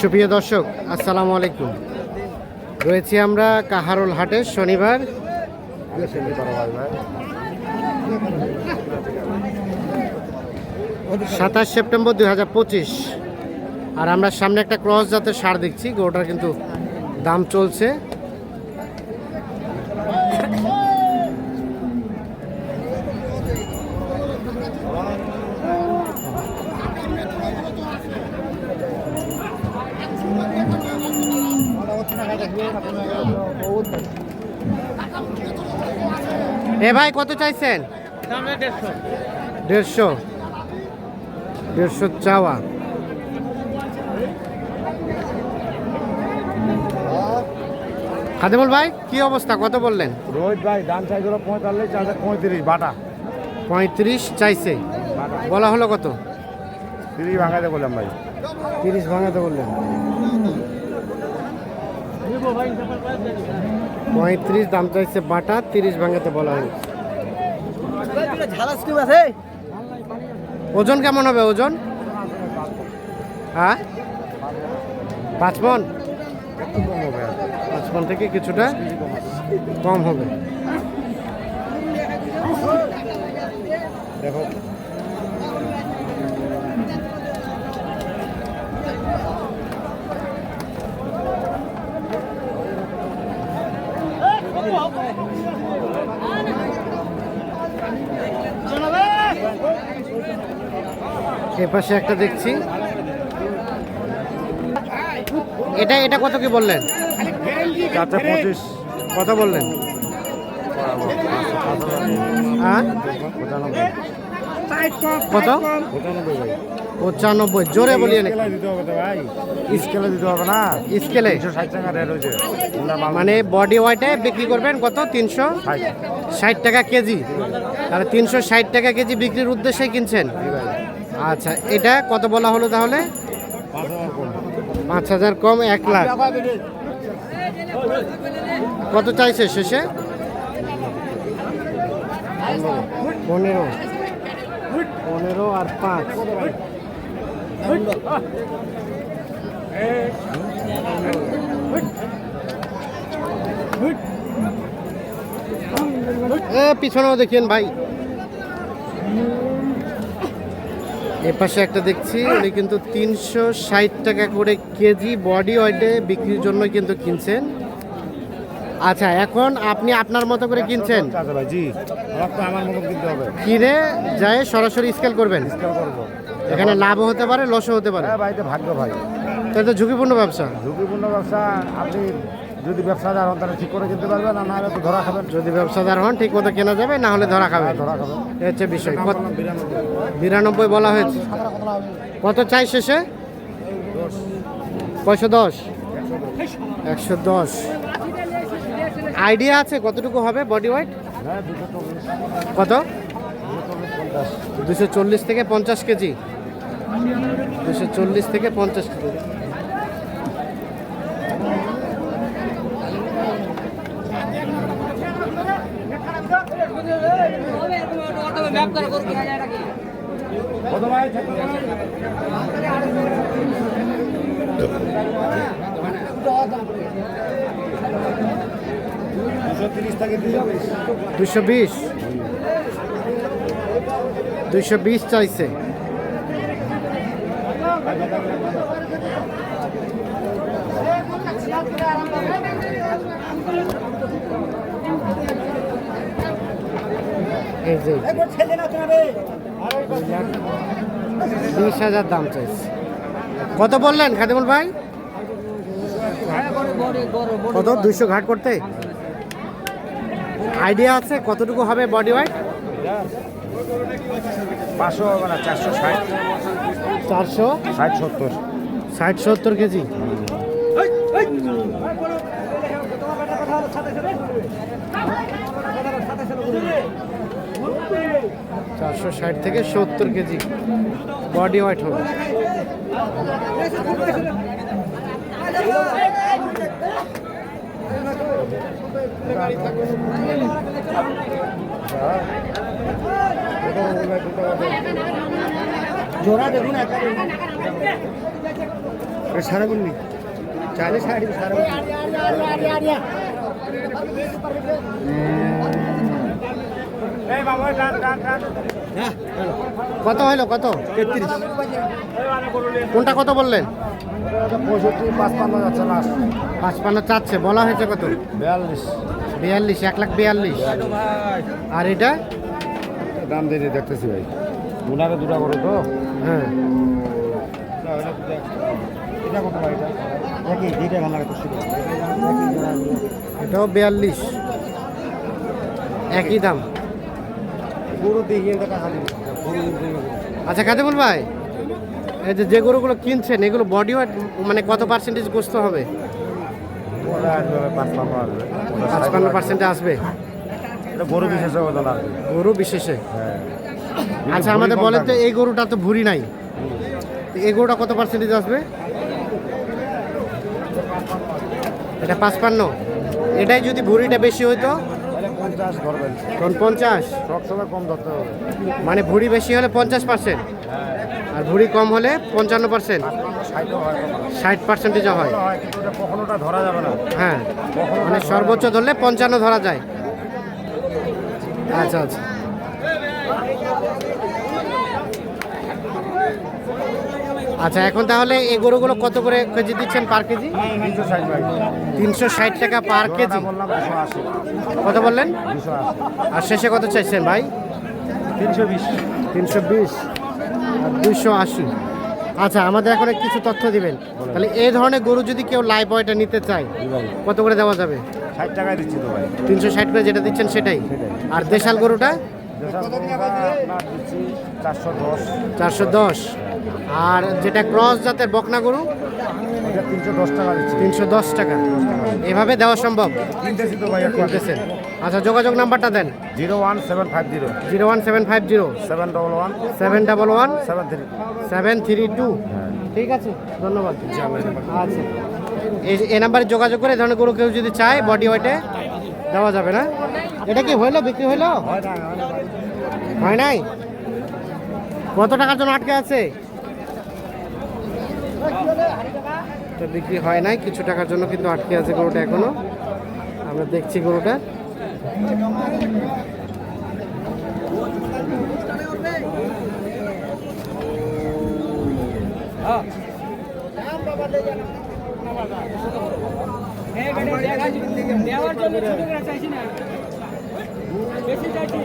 সুপ্রিয় দর্শক, আসসালামু আলাইকুম। রয়েছি আমরা কাহারোল হাটে, শনিবার। সাতাশ সেপ্টেম্বর দুই হাজার পঁচিশ। আর আমরা সামনে একটা ক্রস জাতের সার দেখছি গোটার কিন্তু দাম চলছে। এ ভাই কত চাইছেন? দেড়শো। দেড়শো চাওয়া। খাদেমুল ভাই কি অবস্থা? কত বললেন? রোহিত ভাই দাম চাই ধরো পঁয়তাল্লিশ চারশো পঁয়ত্রিশ বাটা। পঁয়ত্রিশ চাইছে। বলা হলো কত? তিরিশ ভাঙাতে বললাম ভাই। তিরিশ ভাঙাতে বললেন। পঁয়ত্রিশ, দাম চাইছে বাটা, তিরিশ ভাঙাতে বলা হয়েছে। ওজন কেমন হবে ওজন? হ্যাঁ? পাঁচ মন? কম হবে আর। পাঁচ মন থেকে কিছুটা কম হবে। দেখো এ পাশে একটা দেখছি। এটা এটা কত কি বললেন? চারশো পঁচিশ। কত বললেন? হ্যাঁ? কত? পঁচানব্বই জোরে বলিয়ে স্কেলে দিতে হবে না স্কেলে। মানে বডি ওয়াইটে বিক্রি করবেন কত? তিনশো ষাট টাকা কেজি। তাহলে তিনশো ষাট টাকা কেজি বিক্রির উদ্দেশ্যে কিনছেন। আচ্ছা এটা কত বলা হলো তাহলে? পাঁচ হাজার কম এক লাখ। কত চাইছে শেষে? পনেরো। পনেরো আর পাঁচ। পিছনেও দেখেন ভাই। এ পাশে একটা দেখছি উনি কিন্তু তিনশো ষাট টাকা করে কেজি বডি ওয়েটে বিক্রির জন্য কিন্তু কিনছেন। আচ্ছা এখন আপনি আপনার মতো করে কিনছেন? আচ্ছা জি। আমার তো কিনতে হবে। কিনে যায় সরাসরি স্কেল করবেন? স্কেল করব। এখানে লাভও হতে পারে লসও হতে পারে। হ্যাঁ ভাই এটা ভাগ্য ভাই। তাই তো ঝুঁকিপূর্ণ ব্যবসা। ঝুঁকিপূর্ণ ব্যবসা আপনি যদি ব্যবসাদার হন তাহলে ঠিক করে কিনতে পারবেন আর না হলে তো ধরা খাবেন। যদি ব্যবসাদার হন ঠিক মতো কেনা যাবে না হলে ধরা খাবে ধরা খাবেন। এ হচ্ছে বিষয়। বিরানব্বই। বলা হয়েছে। কত চাই শেষে? কয়শো দশ? একশো দশ। আইডিয়া আছে কতটুকু হবে বডি ওয়েট? হ্যাঁ কত? দুশো চল্লিশ থেকে পঞ্চাশ কেজি। দুশো চল্লিশ থেকে পঞ্চাশ কেজি দুশো বিশ। দুশো বিশ চাইছে। বিশ হাজার দাম চাইছে। কত বললেন খাদিমুল ভাই? কত? দুইশো ঘাট করতে? আইডিয়া আছে কতটুকু হবে বডি ওয়েট পাঁচশো না চারশো ষাট। চারশো? ষাট সত্তর। ষাট সত্তর কেজি? চারশো ষাট থেকে সত্তর কেজি। বডি ওয়েট হবে। জোড়া দেখুন সারা চাইলে সাড়ে সারা কত হলো কত? তেত্রিশ। কোনটা কত বললেন? পঁয়ষট্টি পাঁচ পান্ন যাচ্ছে লাস্ট পাঁচপান্ন চাচ্ছে বলা হয়েছে কত? বিয়াল্লিশ। বিয়াল্লিশ এক লাখ বিয়াল্লিশ। আর এটা? দাম দিয়ে দেখতেছি ভাই। উনারে দুটা করে তো? হ্যাঁ। এটাও বিয়াল্লিশ। একই দাম। আচ্ছা কাজেমুল ভাই এই যে যে গরুগুলো কিনছেন এগুলো বডি ওয়েট মানে কত পার্সেন্টেজ গোস্ত হবে? পাঁচপান্ন পার্সেন্টে আসবে। গরু বিশেষ ওজন আর গরু বিশেষে। হ্যাঁ। আচ্ছা আমাদের বলেন তো এই গরুটা তো ভুরি নাই। এই গরুটা কত পার্সেন্টেজ আসবে? এটা পাঁচপান্ন। এটাই যদি ভুরিটা বেশি হইতো? পঞ্চাশ ধরবেন। পঞ্চাশ। সবসময় কম ধরতে হবে। মানে ভুড়ি বেশি হলে পঞ্চাশ পার্সেন্ট আর ভুড়ি কম হলে পঞ্চান্ন পার্সেন্ট হয় ষাট পার্সেন্টেজও হয়। হয় কখনোটা ধরা যাবে না। হ্যাঁ। মানে সর্বোচ্চ ধরলে পঞ্চান্ন ধরা যায়। আচ্ছা আচ্ছা। আচ্ছা এখন তাহলে এই গরুগুলো কত করে কেজি দিচ্ছেন পার কেজি? তিনশো ষাট টাকা পার কেজি। কত বললেন? আর শেষে কত চাইছেন ভাই? তিনশো বিশ। তিনশো বিশ আর আশি। আচ্ছা আমাদের এখন কিছু তথ্য দিবেন। তাহলে এই ধরনের গরু যদি কেউ লাইভ বয়টা নিতে চায় কত করে দেওয়া যাবে? ষাট টাকায় দিচ্ছি তো ভাই। তিনশো ষাট করে যেটা দিচ্ছেন সেটাই। আর দেশাল গরুটা? চারশো দশ। আর যেটা ক্রস জাতের বকনা গরু? তিনশো দশ টাকা। টাকা এভাবে দেওয়া সম্ভব? করতেছেন আচ্ছা যোগাযোগ নাম্বারটা দেন। Zero one seven five zero. Zero one seven five zero seven double one. Seven double one seven three seven three two. ঠিক আছে ধন্যবাদ। আচ্ছা। এই নাম্বারে যোগাযোগ করে ধরনের গরু কেউ যদি চায় বডি ওয়েটে দেওয়া যাবে না। এটা কি হইল? বিক্রি হইল? হয় নাই? কত টাকার জন্য আটকে আছে? এটা বিক্রি হয় নাই, কিছু টাকার জন্য কিন্তু আটকে আছে গরুটা এখনও। আমরা দেখছি গরুটা। দেওয়ার জন্য ছোট চাইছি না বেশি চাইছি